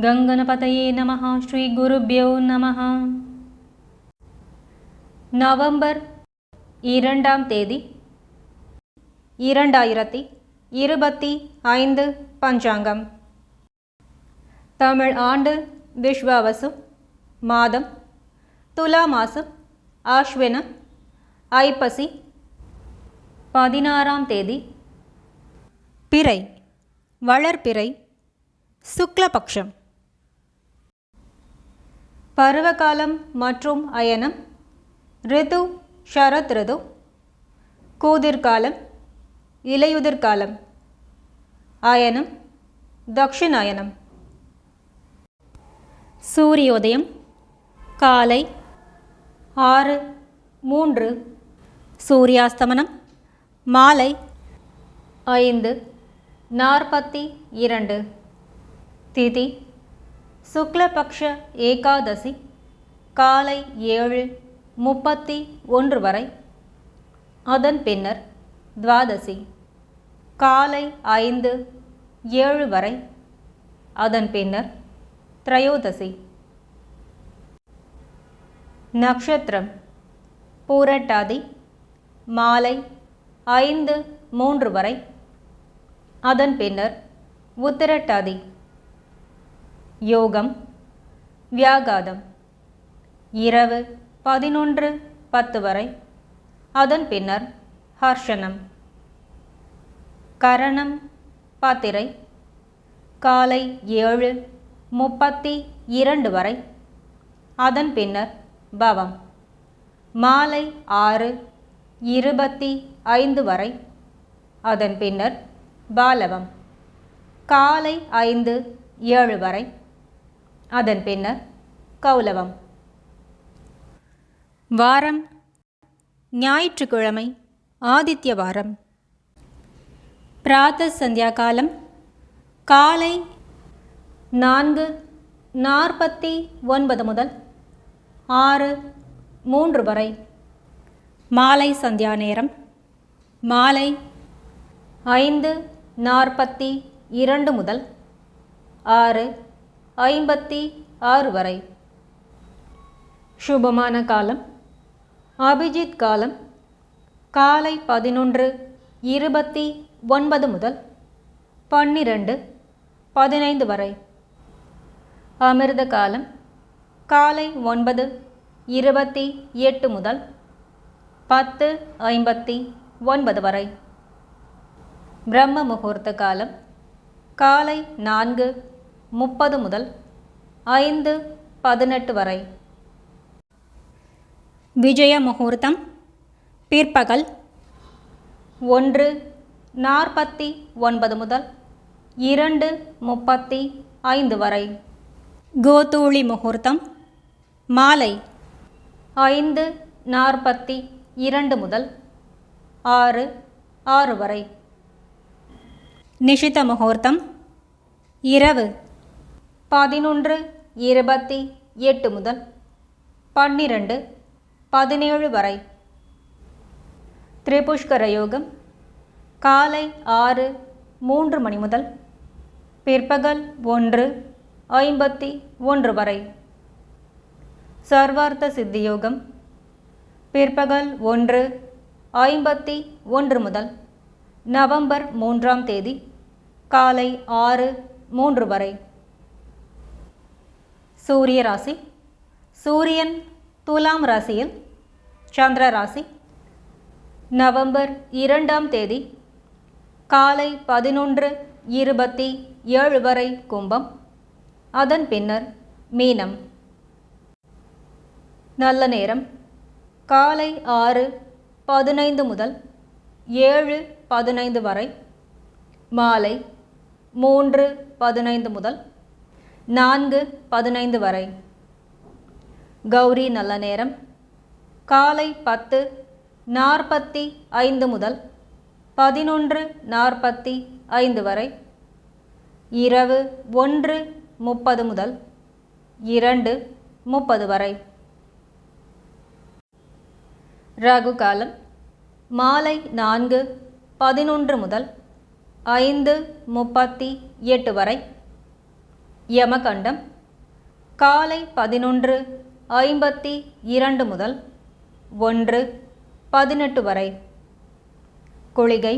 கங்கணபதையே நம ஸ்ரீ குருபியோ நம நவம்பர் இரண்டாம் தேதி இரண்டாயிரத்தி இருபத்தி ஐந்து பஞ்சாங்கம். தமிழ் ஆண்டு விஸ்வாவசு மாதம் துலா மாசம் ஆஷ்வின ஐப்பசி பதினாறாம் தேதி. பிறை வளர்பிறை சுக்லபக்ஷம். பருவகாலம் மற்றும் அயனம். ரிது ஷரத் ரிது. கூதிர்காலம் இலையுதிர்காலம். அயனம் தக்ஷிணாயனம். சூரியோதயம் காலை ஆறு மூன்று. சூரியாஸ்தமனம் மாலை ஐந்து நாற்பத்தி இரண்டு. திதி சுக்லபக்ஷ ஏகாதசி காலை ஏழு முப்பத்தி ஒன்று வரை. அதன் பின்னர் துவாதசி காலை ஐந்து ஏழு வரை. அதன் பின்னர் திரையோதசி. நக்ஷத்திரம் பூரட்டாதி மாலை ஐந்து மூன்று வரை. அதன் பின்னர் உத்திரட்டாதி. யோகம் வியாகாதம். இரவு பதினொன்று பத்து வரை. அதன் பின்னர் ஹர்ஷனம் கரணம் பாத்திரை. காலை ஏழு முப்பத்தி இரண்டு வரை. அதன் பின்னர் பவம். மாலை ஆறு இருபத்தி ஐந்து வரை. அதன் பின்னர் பாலவம். காலை ஐந்து ஏழு வரை. அதன் பின்னர் கௌலவம். வாரம் ஞாயிற்றுக்கிழமை ஆதித்ய வாரம். பிராத்த சந்தியா காலம் காலை நான்கு நாற்பத்தி ஒன்பது முதல் ஆறு மூன்று வரை. மாலை சந்தியா நேரம் மாலை ஐந்து நாற்பத்தி இரண்டு முதல் ஆறு ஐம்பத்தி ஆறு வரை. சுபமான காலம். அபிஜித் காலம். காலை பதினொன்று இருபத்தி ஒன்பது முதல் பன்னிரண்டு பதினைந்து வரை. அமிர்த காலம். காலை ஒன்பது இருபத்தி எட்டு முதல் பத்து ஐம்பத்தி ஒன்பது வரை. பிரம்ம முகூர்த்த காலம். காலை நான்கு முப்பது முதல் ஐந்து பதினெட்டு வரை. விஜய முகூர்த்தம் பிற்பகல் ஒன்று நாற்பத்தி ஒன்பது முதல் இரண்டு முப்பத்தி ஐந்து வரை. கோதூளி முகூர்த்தம் மாலை ஐந்து நாற்பத்தி இரண்டு முதல் ஆறு ஆறு வரை. நிஷித முகூர்த்தம் இரவு பதினொன்று இருபத்தி எட்டு முதல் பன்னிரண்டு பதினேழு வரை. திரிபுஷ்கர யோகம் காலை ஆறு மூன்று மணி முதல் பிற்பகல் ஒன்று ஐம்பத்தி ஒன்று வரை. சர்வார்த்த சித்தி யோகம் பிற்பகல் ஒன்று ஐம்பத்தி ஒன்று முதல் நவம்பர் மூன்றாம் தேதி காலை ஆறு மூன்று வரை. சூரிய ராசி சூரியன் துலாம் ராசியில் சந்திர ராசி நவம்பர் இரண்டாம் தேதி காலை பதினொன்று இருபத்தி ஏழு வரை கும்பம். அதன் பின்னர் மீனம். நல்ல நேரம். காலை ஆறு பதினைந்து முதல் ஏழு பதினைந்து வரை. மாலை மூன்று பதினைந்து முதல் நான்கு பதினைந்து வரை. கௌரி நல்ல நேரம். காலை பத்து நாற்பத்தி ஐந்து முதல் பதினொன்று நாற்பத்தி ஐந்து வரை. இரவு ஒன்று முப்பது முதல் இரண்டு முப்பது வரை. ரகு காலம். மாலை நான்கு பதினொன்று முதல் ஐந்து முப்பத்தி எட்டு வரை. யமகண்டம் காலை பதினொன்று ஐம்பத்தி இரண்டு முதல் ஒன்று பதினெட்டு வரை. குளிகை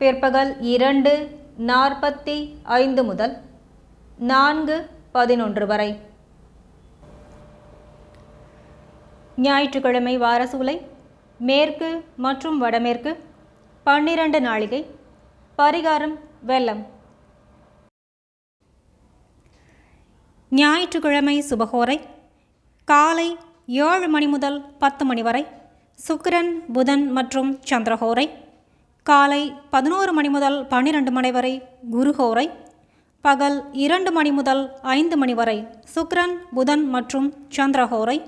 பிற்பகல் இரண்டு நாற்பத்தி ஐந்து முதல் நான்கு பதினொன்று வரை. ஞாயிற்றுக்கிழமை வாரசூலை மேற்கு மற்றும் வடமேற்கு பன்னிரண்டு நாளிகை பரிகாரம் வெள்ளம். ஞாயிற்றுக்கிழமை சுபகோரை காலை ஏழு மணி முதல் பத்து மணி வரை சுக்கிரன் புதன் மற்றும் சந்திரஹோரை காலை பதினோரு மணி முதல் பன்னிரண்டு மணி வரை குருஹோரை பகல் இரண்டு மணி முதல் ஐந்து மணி வரை சுக்கிரன் புதன் மற்றும் சந்திரஹோரை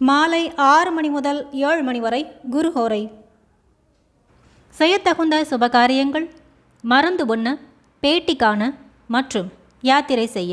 மாலை ஆறு மணி முதல் ஏழு மணி வரை குருஹோரை செய்யத்தகுந்த சுபகாரியங்கள் மருந்து உண்ண பேட்டி காண மற்றும் யாத்திரை செய்ய.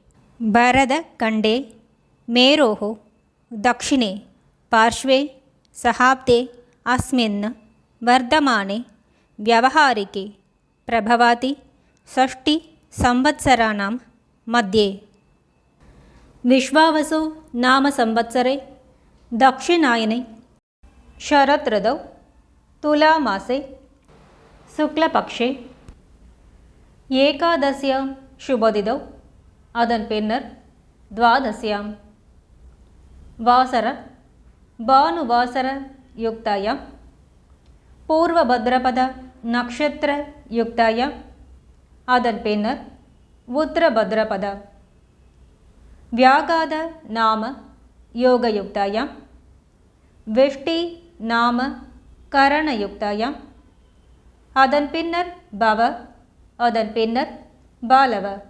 भरतखण्डे मेरोः दक्षिणे पार्श्वे सहाब्दे अस्मिन् वर्धमाने व्यवहारिके प्रभवाति षष्टिसंवत्सराणां मध्ये विश्वावसु नाम संवत्सरे दक्षिणायने शरदृतौ तुलामासे शुक्लपक्षे एकादश्यां शुभदिदौ அதன் பின்னர் துவாதசியாம். வாசர பானுவாசர யுக்தாயாம். பூர்வபத்ரபத நக்ஷத்திர யுக்தாயாம். அதன் பின்னர் உத்திரபத்ரபத வியாகாத நாம யோகயுக்தாயாம் விஷ்டி நாம கரணயுக்தாயாம் அதன் பின்னர் பவ அதன் பின்னர் பாலவ.